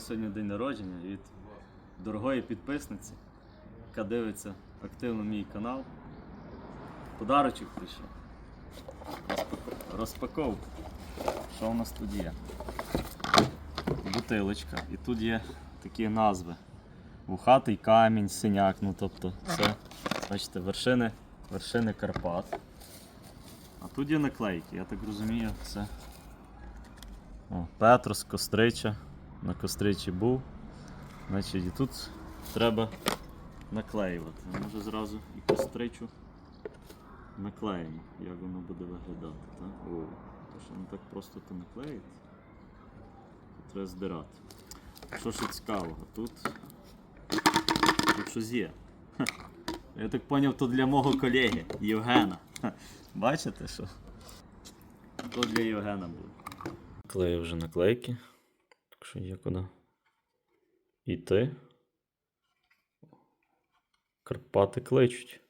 сьогодні день народження від дорогої підписниці, яка дивиться активно мій канал. Подарочок прийшов. Розпако- Розпаковка. Що у нас тут є? Бутилочка. І тут є такі назви. Вухатий камінь, синяк, ну тобто це, бачите, вершини, вершини Карпат. А тут є наклейки, я так розумію, це о, Петрос, Кострича. На Костричі був. Значить, і тут треба наклеювати. Може зразу і костричу наклеїмо, як воно буде виглядати. Так? О, то що не так просто то наклеїти. Треба збирати. Що ще цікавого? Тут, тут щось є. Ха. Я так зрозумів, то для мого колеги Євгена. Ха. Бачите що? То для Євгена буде. Клею вже наклейки. Так що є куди. Іти. Карпати кличуть.